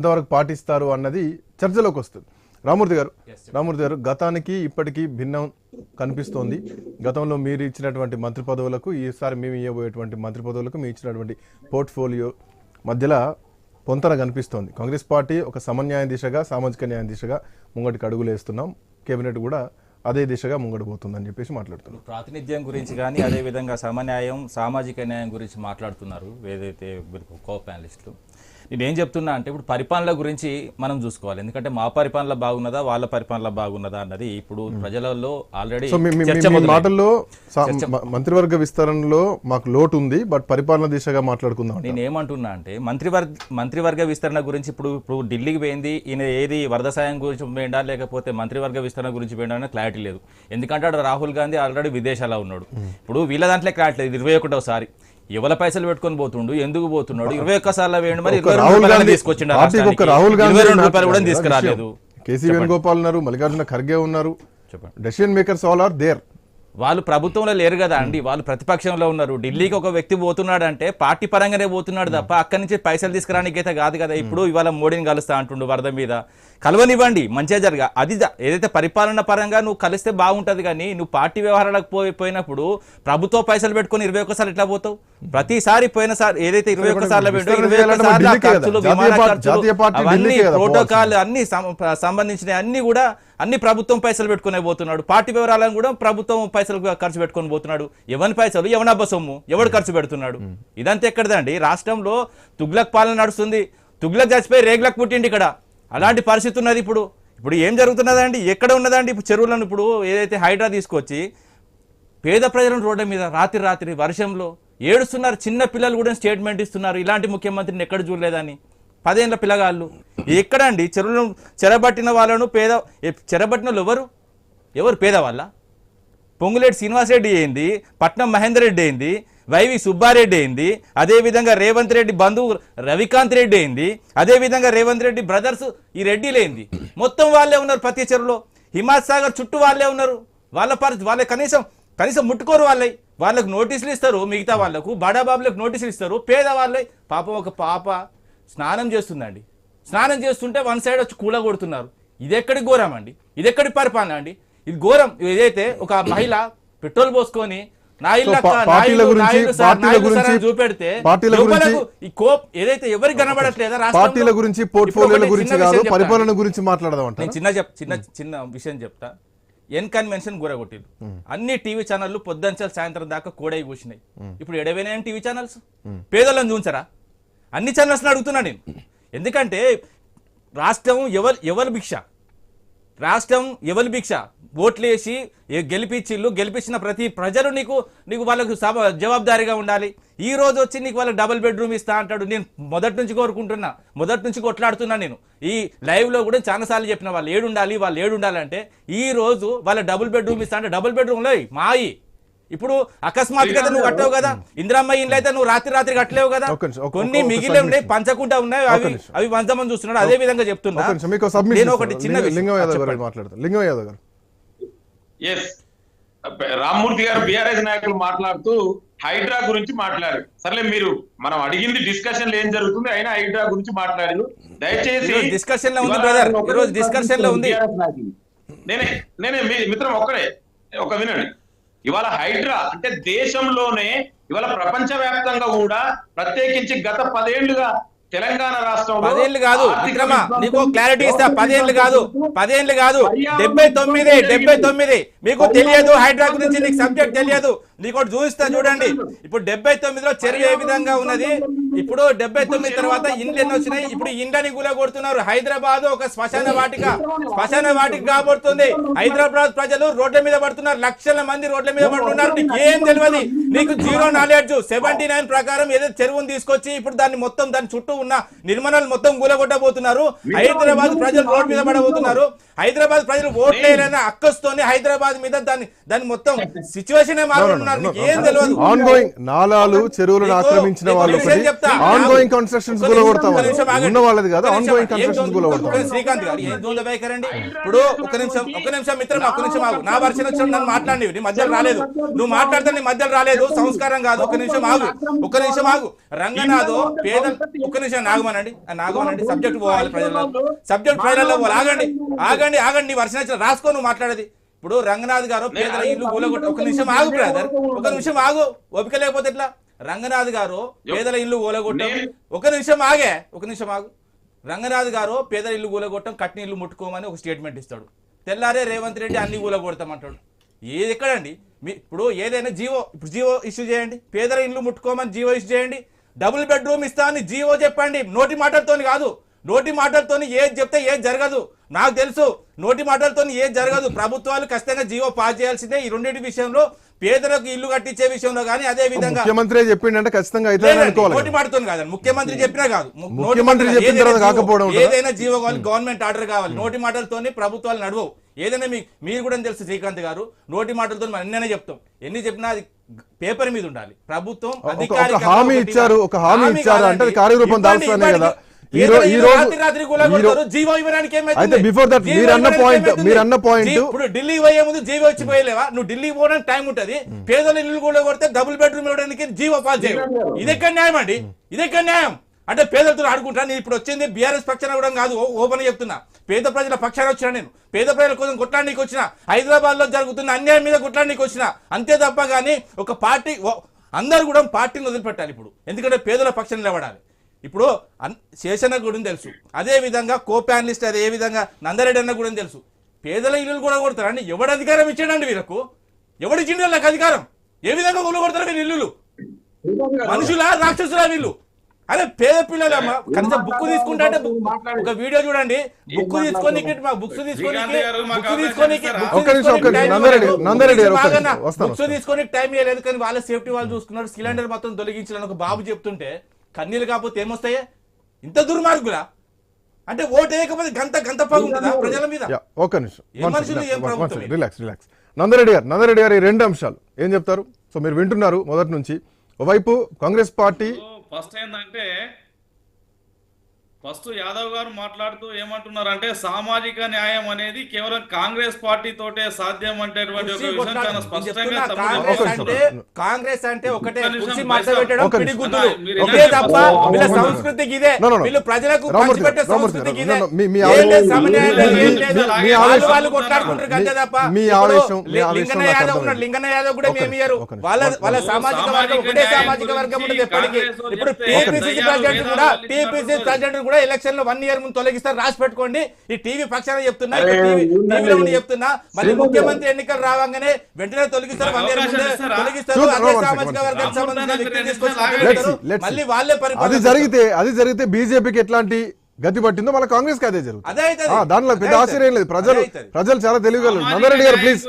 ఎంతవరకు పాటిస్తారు అన్నది చర్చలోకి వస్తుంది. రామూర్తి గారు రామూర్తి గారు గతానికి ఇప్పటికీ భిన్నం కనిపిస్తోంది. గతంలో మీరు ఇచ్చినటువంటి మంత్రి పదవులకు ఈసారి మేము ఇవ్వబోయేటువంటి మంత్రి పదవులకు మీ ఇచ్చినటువంటి పోర్ట్ఫోలియో మధ్యలో పొంతన కనిపిస్తోంది. కాంగ్రెస్ పార్టీ ఒక సమన్యాయ దిశగా సామాజిక న్యాయ దిశగా ముంగటికి అడుగులు వేస్తున్నాం కేబినెట్ కూడా అదే దిశగా ముంగడు పోతుందని చెప్పేసి మాట్లాడుతున్నాం. ప్రాతినిధ్యం గురించి కానీ అదేవిధంగా సమన్యాయం సామాజిక న్యాయం గురించి మాట్లాడుతున్నారు. ఏదైతే కో ప్యానలిస్టులు నేను ఏం చెప్తున్నా అంటే ఇప్పుడు పరిపాలన గురించి మనం చూసుకోవాలి. ఎందుకంటే మా పరిపాలన బాగున్నదా వాళ్ళ పరిపాలన బాగున్నదా అన్నది ఇప్పుడు ప్రజలలో ఆల్రెడీ. మాటల్లో మంత్రివర్గ విస్తరణలో మాకు లోటు ఉంది బట్ పరిపాలన దిశగా మాట్లాడుకుందాం. నేను ఏమంటున్నా అంటే మంత్రివర్గ మంత్రివర్గ విస్తరణ గురించి ఇప్పుడు ఇప్పుడు ఢిల్లీకి పోయింది ఈయన ఏది వరద సాయం గురించి పోయిందా లేకపోతే మంత్రివర్గ విస్తరణ గురించి పోయిందా అనే క్లారిటీ లేదు. ఎందుకంటే అక్కడ రాహుల్ గాంధీ ఆల్రెడీ విదేశాల్లో ఉన్నాడు. ఇప్పుడు వీళ్ళ దాంట్లో క్లారిటీ లేదు. ఇరవై ఒకటోసారి. ఎవల పైసలు పెట్టుకొని పోతుండు ఎందుకు పోతున్నాడు? ఇరవై ఒక్కసార్లు వేయండి మరి రాహుల్ గాంధీ తీసుకొచ్చిండు. రాహుల్ గాంధీ రెండు రూపాయలు కూడా. తీసుకురాలేదు. కేసీ వేణుగోపాల్ ఉన్నారు మల్లికార్జున ఖర్గే ఉన్నారు. చెప్పండి. Decision makers all are there వాళ్ళు ప్రభుత్వంలో లేరు కదా అండి. వాళ్ళు ప్రతిపక్షంలో ఉన్నారు. ఢిల్లీకి ఒక వ్యక్తి పోతున్నాడు అంటే పార్టీ పరంగానే పోతున్నాడు తప్ప అక్కడి నుంచి పైసలు తీసుకురానికి అయితే కాదు కదా. ఇప్పుడు ఇవాళ మోడీని కలుస్తా అంటుండు వరద మీద. కలవనివ్వండి మంచిగా జరగా అది ఏదైతే పరిపాలన పరంగా నువ్వు కలిస్తే బాగుంటది కానీ నువ్వు పార్టీ వ్యవహారాలకు పోయి పోయినప్పుడు ప్రభుత్వ పైసలు పెట్టుకొని ఇరవై ఒక్కసారి ఎట్లా పోతావు? ప్రతిసారి పోయినసారి ఏదైతే ఇరవై ఒక్కసార్లు అవన్నీ కదా ప్రోటోకాల్ అన్ని సంబంధించిన అన్ని కూడా అన్ని ప్రభుత్వం పైసలు పెట్టుకునే పోతున్నాడు. పార్టీ వివరాలను కూడా ప్రభుత్వం పైసలు ఖర్చు పెట్టుకొని పోతున్నాడు. ఎవరి పైసలు ఎవనబ్బ సొమ్ము ఎవడు ఖర్చు పెడుతున్నాడు. ఇదంతా ఎక్కడదండి? రాష్ట్రంలో తుగ్లక్ పాలన నడుస్తుంది. తుగ్లక్ చచ్చిపోయి రేగ్లక్ పుట్టిండి ఇక్కడ. అలాంటి పరిస్థితి ఉన్నది ఇప్పుడు. ఇప్పుడు ఏం జరుగుతున్నదండి ఎక్కడ ఉన్నదండి ఇప్పుడు చెరువులను ఇప్పుడు ఏదైతే హైడ్రా తీసుకొచ్చి పేద ప్రజలను రోడ్ల మీద రాత్రి రాత్రి వర్షంలో ఏడుస్తున్నారు. చిన్న పిల్లలు కూడా స్టేట్మెంట్ ఇస్తున్నారు. ఇలాంటి ముఖ్యమంత్రిని ఎక్కడ చూడలేదని. పదేళ్ళ పిల్లగాళ్ళు. ఎక్కడండి చెరువులను చెరబట్టిన వాళ్ళను పేద చెరబట్టిన వాళ్ళు ఎవరు? ఎవరు పేదవాళ్ళ? పొంగులేటి శ్రీనివాసరెడ్డి ఏంది? పట్నం మహేందర్ రెడ్డి ఏంది? వైవి సుబ్బారెడ్డి అయింది. అదేవిధంగా రేవంత్ రెడ్డి బంధువు రవికాంత్ రెడ్డి అయింది. అదేవిధంగా రేవంత్ రెడ్డి బ్రదర్స్ ఈ రెడ్డిలేంది మొత్తం వాళ్ళే ఉన్నారు ప్రతి చెరువులో. హిమాయత్ సాగర్ చుట్టూ వాళ్ళే ఉన్నారు. వాళ్ళ పరిస్థితి వాళ్ళే కనీసం కనీసం ముట్టుకోరు వాళ్ళై. వాళ్ళకు నోటీసులు ఇస్తారు మిగతా వాళ్ళకు. బడాబాబులకు నోటీసులు ఇస్తారు. పేదవాళ్ళై పాప ఒక పాప స్నానం చేస్తుందండి. స్నానం చేస్తుంటే వన్ సైడ్ వచ్చి కూల కొడుతున్నారు. ఇది ఎక్కడి ఘోరం అండి? ఇది ఎక్కడి పరిపాలన అండి? ఇది ఘోరం. ఏదైతే ఒక మహిళ పెట్రోల్ పోసుకొని పార్టీల గురించి- పార్టీల గురించి- చూపెడితే పార్టీల గురించి- ఏదైతే ఎవరికి కనబడట్లేదా? పార్టీల గురించి పోర్ట్ఫోలియోల గురించి కాదు. పరిపాలన మాట్లాడదాం చిన్న చెప్ చిన్న చిన్న విషయం చెప్తా. ఎన్ కన్వెన్షన్ గురగొట్టిరు అన్ని టీవీ ఛానళ్ళు పొద్దుంచాలి సాయంత్రం దాకా కోడై కూర్చున్నాయి. ఇప్పుడు ఎడవైనా టీవీ ఛానల్స్? పేదలను చూంచరా అన్ని ఛానల్స్ అడుగుతున్నా నేను. ఎందుకంటే రాష్ట్రం ఎవరు ఎవరు భిక్ష? రాష్ట్రం ఎవరి భిక్ష? ఓట్లేసి వేసి గెలిపించిళ్ళు గెలిపించిన ప్రతి ప్రజలు నీకు నీకు వాళ్ళకు సభ జవాబుదారీగా ఉండాలి. ఈ రోజు వచ్చి నీకు వాళ్ళకి డబుల్ బెడ్రూమ్ ఇస్తా అంటాడు. నేను మొదటి నుంచి కోరుకుంటున్నా. మొదటి నుంచి కొట్లాడుతున్నా నేను. ఈ లైవ్లో కూడా చాలాసార్లు చెప్పిన వాళ్ళు ఏడు ఉండాలి వాళ్ళు ఏడు ఉండాలంటే ఈ రోజు వాళ్ళ డబుల్ బెడ్రూమ్ ఇస్తా అంటే డబుల్ బెడ్రూమ్లో మాయి ఇప్పుడు అకస్మాత్తుగా నువ్వు కట్టలేవు కదా. ఇందిరమ్మ ఇండ్లు అయితే నువ్వు రాత్రి రాత్రి కట్టలేవు కదా. కొన్ని ఒక్క మిగిలి ఉన్నాయి నిమిషం. పంచకుండా ఉన్నాయి అవి. అవి వందమంది చూస్తున్నాడు. అదే విధంగా చెప్తున్నా. నేను ఒకటి చిన్న విషయం. లింగం యాదవ్. గారు మాట్లాడతారు. లింగం యాదవ్ గారు. ఎస్ రామ్మూర్తి గారు బీఆర్ఎస్ నాయకులు మాట్లాడుతూ హైడ్రా గురించి మాట్లాడారు. సర్లే మీరు మనం అడిగింది డిస్కషన్ ఏం జరుగుతుంది? అయినా హైడ్రా గురించి మాట్లాడారు. దయచేసి discussion లో ఉంది, discussion లో ఉంది. నేనే నేనే మిత్రం ఒక్కడే. ఒక వినండి. ఇవాళ హైడ్రా అంటే దేశంలోనే ఇవాళ ప్రపంచ వ్యాప్తంగా కూడా ప్రత్యేకించి గత పదేళ్ళుగా తెలంగాణ రాష్ట్రంలో పదేళ్ళు కాదు విక్రమ నీకు క్లారిటీ ఇస్తా. పదేళ్ళు కాదు పదేళ్ళు కాదు. డెబ్బై తొమ్మిది డెబ్బై. తొమ్మిది. మీకు తెలియదు హైడ్రా గురించి నీకు సబ్జెక్ట్ తెలియదు. నీకు ఒకటి చూపిస్తా చూడండి. ఇప్పుడు డెబ్బై తొమ్మిదిలో చెరువు ఏ విధంగా ఉన్నది? ఇప్పుడు డెబ్బై తొమ్మిది తర్వాత ఇండ్లు ఎన్ని వచ్చినాయి? ఇప్పుడు ఇండ్లని గుల కొడుతున్నారు హైదరాబాద్ ఒక శ్మశాన వాటిక. శ్మశాన వాటిక కాబడుతుంది హైదరాబాద్ ప్రజలు రోడ్ల మీద పడుతున్నారు. లక్షల మంది రోడ్ల మీద పడుతున్నారు. నీకు ఏం తెలియదు నీకు జీరో నాలెడ్జ్. సెవెంటీ నైన్ ప్రకారం ఏదో చెరువును తీసుకొచ్చి ఇప్పుడు దాన్ని మొత్తం దాని చుట్టూ ఉన్న నిర్మాణాలు మొత్తం కూలగొట్టబోతున్నారు హైదరాబాద్ ప్రజలు రోడ్ మీద పడబోతున్నారు. హైదరాబాద్ ప్రజలు ఓట్లేరన్న అక్కస్తోని హైదరాబాద్ మీద దాన్ని దాన్ని మొత్తం సిచ్యువేషన్ మారుతున్నారు ఆన్ గోయింగ్ నాలాలు చెరువులను ఆక్రమించిన వాళ్ళు ఒకటి. చెప్తా. ఆన్ గోయింగ్ కన్స్ట్రక్షన్స్ కూడా కొడతాం ఒక నిమిషం ఆగండి. ఉన్న వాళ్ళది కాదు ఆన్ గోయింగ్ కన్స్ట్రక్షన్స్ కూడా కొడతాం శ్రీకాంత్ గారు ఏం ఇప్పుడు ఒక నిమిషం ఒక నిమిషం మిత్రం ఒక నిమిషం ఆగు. నా వర్షం వచ్చిన నన్ను మాట్లాడి నీ మధ్యలో రాలేదు. నువ్వు మాట్లాడితే నీ మధ్యలో రాలేదు. సంస్కారం కాదు. ఒక నిమిషం ఆగు. ఒక నిమిషం ఆగు. రంగనాథ్ పేద ఒక నిమిషం నాగమనండి ఆ నాగమనండి సబ్జెక్ట్ పోవాలి ప్రజల్లో. సబ్జెక్ట్ ప్రజలలో పోవాలి. ఆగండి. ఆగండి ఆగండి. నీ వర్షం వచ్చిన రాసుకో నువ్వు మాట్లాడేది. ఇప్పుడు రంగనాథ్ గారు పేదల ఇల్లు కూలగొట్ట ఒక నిమిషం ఆగు బ్రదర్ ఒక నిమిషం ఆగు. ఓపిక లేకపోతే ఎట్లా? రంగనాథ్ గారు పేదల ఇల్లు కూలగొట్టం. ఒక నిమిషం ఆగే. ఒక నిమిషం ఆగు. రంగనాథ్ గారు పేదల ఇల్లు కూలగొట్టం కట్టిన ఇల్లు ముట్టుకోమని ఒక స్టేట్మెంట్ ఇస్తాడు. తెల్లారే రేవంత్ రెడ్డి అన్ని కూలగొడతామంటాడు. ఏది ఎక్కడండి? మీ ఇప్పుడు ఏదైనా జీవో ఇప్పుడు జీవో ఇష్యూ చేయండి. పేదల ఇల్లు ముట్టుకోమని జీవో ఇష్యూ చేయండి. డబుల్ బెడ్రూమ్ ఇస్తా అని జీవో చెప్పండి. నోటి మాటలతోని కాదు. నోటి మాటలతోని ఏది చెప్తే ఏది జరగదు. నాకు తెలుసు నోటి మాటలతోని ఏది జరగదు. ప్రభుత్వాలు ఖచ్చితంగా జీవో పాస్ చేయాల్సిందే. ఈ రెండింటి విషయంలో పేదలకు ఇల్లు కట్టించే విషయంలో కానీ అదే విధంగా ముఖ్యమంత్రి చెప్పిండంటే ఖచ్చితంగా నోటి మాటతో కాదండి ముఖ్యమంత్రి చెప్పినా కాదు. ఏదైనా జీవో- కాకపోవడం ఉంటుందా? ఏదైనా జీవో కావాలి గవర్నమెంట్ ఆర్డర్ కావాలి. నోటి మాటలతోని ప్రభుత్వాలు నడవవు. ఏదైనా మీ మీరు కూడా తెలుసు శ్రీకాంత్ గారు నోటి మాటలతో మనం ఎన్నైనా చెప్తాం. ఎన్ని చెప్పినా అది పేపర్ మీద ఉండాలి. ప్రభుత్వం హామీ ఇచ్చారు, ఒక హామీ ఇచ్చారు అంటే. కార్యరూపం ఇవ్వండి. కదా. అయితే that జీవో మీరు అన్న ఏమైతుంది? మీరు అన్న జీ- ఇప్పుడు ఢిల్లీ పోయే ముందు జీవో వచ్చి పోయలేవా? నువ్వు ఢిల్లీ పోవడానికి టైం ఉంటది. పేదల ఇల్లు కూడా కొడితే డబుల్ బెడ్రూమ్ ఇవ్వడానికి జీవో పాస్ చేయవు. ఇది ఎక్కడ న్యాయం అండి? ఇది ఎక్కడ న్యాయం? అంటే పేదలతో ఆడుకుంటా నేను ఇప్పుడు వచ్చింది బీఆర్ఎస్ పక్షాన కూడా కాదు ఓపెన్ చెప్తున్నా. పేద ప్రజల పక్షాన వచ్చిన నేను. పేద ప్రజల కోసం కొట్లాడడానికి వచ్చిన. హైదరాబాద్లో జరుగుతున్న అన్యాయం మీద కొట్లాడడానికి వచ్చిన. అంతే తప్ప కానీ ఒక పార్టీ అందరూ కూడా పార్టీని వదిలిపెట్టాలి ఇప్పుడు. ఎందుకంటే పేదల పక్షాన నిలబడాలి. ఇప్పుడు అన్- శేషన్న గురించి తెలుసు. అదే విధంగా కో ప్యానలిస్ట్ అదే ఏ విధంగా నందరెడ్డి అన్న కూడా తెలుసు. పేదల ఇల్లులు కూడా కొడతారండి ఎవడు అధికారం ఇచ్చాడండి వీళ్ళకు? ఎవడు ఇచ్చిండు వీళ్ళకి అధికారం? ఏ విధంగా కొలు కొడతారు వీళ్ళు ఇల్లులు? మనుషులా రాక్షసులా వీళ్ళు? అరే పేద పిల్లలమ్మ కనీసం బుక్ తీసుకుంటా అంటే ఒక వీడియో చూడండి. బుక్ తీసుకొని బుక్స్ తీసుకొని బుక్స్. తీసుకొని టైం ఇవ్వలేదు కానీ వాళ్ళ సేఫ్టీ వాళ్ళు చూసుకున్నారు. సిలిండర్ మొత్తం తొలగించాలని ఒక బాబు చెప్తుంటే కన్నీళ్ళు కాకపోతే ఏమొస్తాయే? ఇంత దుర్మార్గులా? అంటే ఓటు వేయకపోతే గంత గంత పగుంటుందా ప్రజల మీద? యా, ఒక్క నిమిషం? Relax relax. నందరెడ్డి గారు నందరెడ్డి గారు ఈ రెండు అంశాలు. ఏం చెప్తారు? సో మీరు వింటున్నారు మొదటి నుంచి. ఒకవైపు కాంగ్రెస్ పార్టీ ఫస్ట్ ఏంటంటే ఫస్ట్ యాదవ్ గారు మాట్లాడుతూ ఏమంటున్నారంటే సామాజిక న్యాయం అనేది కేవలం కాంగ్రెస్ పార్టీ తోటే సాధ్యం ఒక విషయం చాలా స్పష్టంగా కాంగ్రెస్ అంటే. కాంగ్రెస్ అంటే ఒకటే కుర్చీ పెట్టడం ఇదే తప్ప? వీళ్ళ. సంస్కృతికి ఇదే. వీళ్ళు ప్రజలకు రామూర్తి పంచిపెట్టే గారు, రామూర్తి సంస్కృతికి గారు, ఇదే no, no, మీ- మీ ఏం లేదు, ఆవేశం- సమన్వయం లేదు, మీ- ఏం లేదు. మీ- మీ వాళ్ళు ఆవేశం- వాళ్ళు కొట్లాడుకుంటారు అంతే తప్ప మీ ఇప్పుడు ఆవేశం- మీ లి- ఆవేశం లింగన్న నాకు యాదవ్. ఉన్నాడు లింగన్న యాదవ్ కూడా మేము ఇయ్యరు. వాళ్ళ వాళ్ళ సామాజిక. వర్గం ఒకటే సామాజిక వర్గం ఉంటుంది ఎప్పటికీ ఇప్పుడు టీపీసీసీ ప్రెసిడెంట్ కూడా టీపీసీ ప్రెసిడెంట్ కూడా ఎలక్షన్లో వన్ ఇయర్ ముందు తొలగిస్తారు రాసి పెట్టుకోండి ఈ టీవీ పక్షాన చెప్తున్నా. టీవీలో ఉండి చెప్తున్నా మళ్ళీ ముఖ్యమంత్రి ఎన్నికలు రావంగానే వెంటనే తొలగిస్తారు వన్ ఇయర్ ముందే? తొలగిస్తారు అదే సామాజిక వర్గానికి. సంబంధించిన వ్యక్తిని తీసుకొచ్చి. మళ్ళీ వాళ్ళే అది పరిపాలన జరిగితే అది జరిగితే బీజేపీకి ఎట్లాంటి గతి పట్టిందో మళ్ళీ కాంగ్రెస్కి అదే జరుగుతుంది దాంట్లో పెద్ద ఆశ్చర్యం లేదు. ప్రజలు. ప్రజలు చాలా తెలియగలరు నందరెడ్డి గారు ప్లీజ్